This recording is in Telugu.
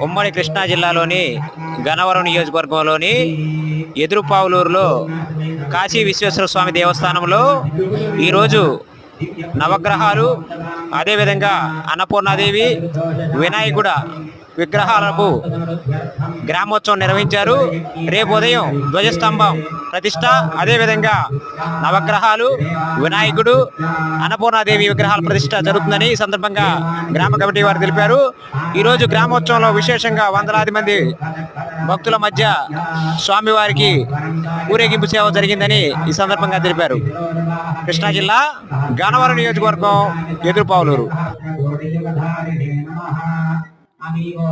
ఉమ్మడి కృష్ణా జిల్లాలోని గనవరం నియోజకవర్గంలోని ఎదురుపావులూరులో కాశీ విశ్వేశ్వర స్వామి దేవస్థానంలో ఈరోజు నవగ్రహాలు అదేవిధంగా అన్నపూర్ణాదేవి వినాయకుడ విగ్రహాలకు గ్రామోత్సవం నిర్వహించారు. రేపు ఉదయం ధ్వజస్తంభం ప్రతిష్ట. అదేవిధంగా నవగ్రహాలు వినాయకుడు అన్నపూర్ణాదేవి విగ్రహాల ప్రతిష్ట జరుగుతుందని ఈ సందర్భంగా గ్రామ కమిటీ వారు తెలిపారు. ఈరోజు గ్రామోత్సవంలో విశేషంగా వందలాది మంది భక్తుల మధ్య స్వామివారికి ఊరేగింపు సేవ జరిగిందని ఈ సందర్భంగా తెలిపారు. కృష్ణా జిల్లా గన్నవరం నియోజకవర్గం ఎదురుపావులూరు అమీవో